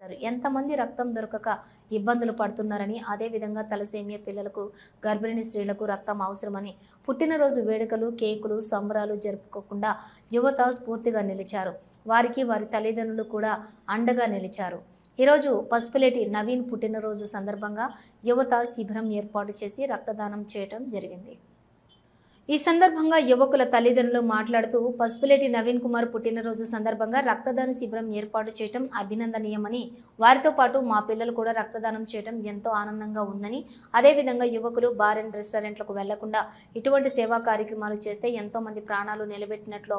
చేశారు. ఎంతమంది రక్తం దొరకక ఇబ్బందులు పడుతున్నారని అదేవిధంగా తలసేమియా పిల్లలకు గర్భిణీ స్త్రీలకు రక్తం అవసరమని పుట్టినరోజు వేడుకలు కేకులు సంబరాలు జరుపుకోకుండా యువత స్ఫూర్తిగా నిలిచారు. వారికి వారి తల్లిదండ్రులు కూడా అండగా నిలిచారు. ఈరోజు పసుపులేటి నవీన్ పుట్టినరోజు సందర్భంగా యువత శిబిరం ఏర్పాటు చేసి రక్తదానం చేయటం జరిగింది. ఈ సందర్భంగా యువకుల తల్లిదండ్రులు మాట్లాడుతూ పసుపులేటి నవీన్ కుమార్ పుట్టినరోజు సందర్భంగా రక్తదాన శిబిరం ఏర్పాటు చేయటం అభినందనీయమని వారితో పాటు మా పిల్లలు కూడా రక్తదానం చేయటం ఎంతో ఆనందంగా ఉందని అదేవిధంగా యువకులు బార్ అండ్ రెస్టారెంట్లకు వెళ్ళకుండా ఇటువంటి సేవా కార్యక్రమాలు చేస్తే ఎంతో మంది ప్రాణాలు నిలబెట్టినట్లు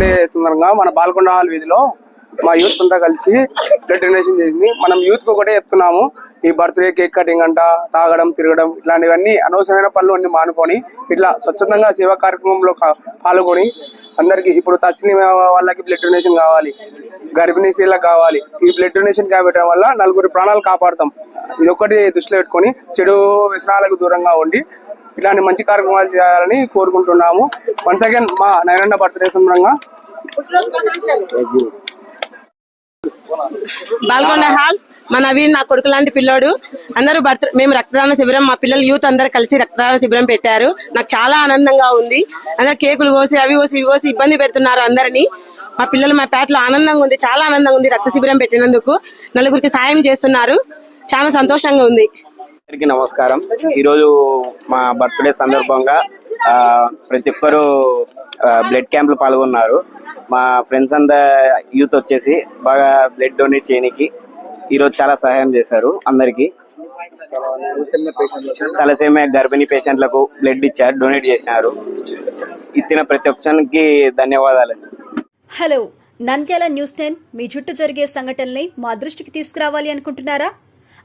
డే సందర్భంగా మన బాల్కొండ హాల్ వీధిలో మా యూత్ అంతా కలిసి బ్లడ్ డొనేషన్ చేసింది. మనం యూత్కు ఒకటే చెప్తున్నాము ఈ బర్త్డే కేక్ కటింగ్ అంట తాగడం తిరగడం ఇట్లాంటివన్నీ అనవసరమైన పనులు అన్ని మానుకొని ఇట్లా స్వచ్ఛందంగా సేవా కార్యక్రమంలో పాల్గొని అందరికి ఇప్పుడు తస్లిం వాళ్ళకి బ్లడ్ డొనేషన్ కావాలి గర్భిణీ స్త్రీలకు కావాలి. ఈ బ్లడ్ డొనేషన్ కాబట్టడం వల్ల నలుగురు ప్రాణాలు కాపాడుతాం. ఇది ఒకటి దృష్టిలో పెట్టుకొని చెడు వ్యసనాలకు దూరంగా ఉండి ఇలాంటి మంచి కార్యక్రమాలు చేయాలని కోరుకుంటున్నాము. వన్స్ అగైన్ మా నైరన్న బర్త్డే సందర్భంగా బాల్కొండ హాల్ మా నవీన్ నా కొడుకు లాంటి పిల్లోడు. అందరూ భర్త మేము రక్తదాన శిబిరం మా పిల్లలు యూత్ అందరు కలిసి రక్తదాన శిబిరం పెట్టారు. నాకు చాలా ఆనందంగా ఉంది. అందరు కేకులు కోసి అవి కోసి ఇవి కోసి ఇబ్బంది పెడుతున్నారు అందరినీ. మా పిల్లలు మా పేటలో ఆనందంగా ఉంది చాలా ఆనందంగా ఉంది రక్త శిబిరం పెట్టినందుకు. నలుగురికి సాయం చేస్తున్నారు. చాలా సంతోషంగా ఉంది. అందరికీ నమస్కారం. ఈరోజు మా బర్త్డే సందర్భంగా ప్రతి ఒక్కరూ బ్లడ్ క్యాంప్లు పాల్గొన్నారు. మా ఫ్రెండ్స్ అంతా యూత్ వచ్చేసి బాగా బ్లడ్ డొనేట్ చేయడానికి ఈరోజు చాలా సహాయం చేశారు అందరికి. తలసేమే గర్భిణీ పేషెంట్లకు బ్లడ్ ఇచ్చారు డొనేట్ చేశారు. ఇచ్చిన ప్రతి ఒక్కరికి ధన్యవాదాలు. హలో నంద్యాల న్యూస్ టెన్ మీ చుట్టూ జరిగే సంఘటనల్ని మా దృష్టికి తీసుకురావాలి అనుకుంటున్నారా?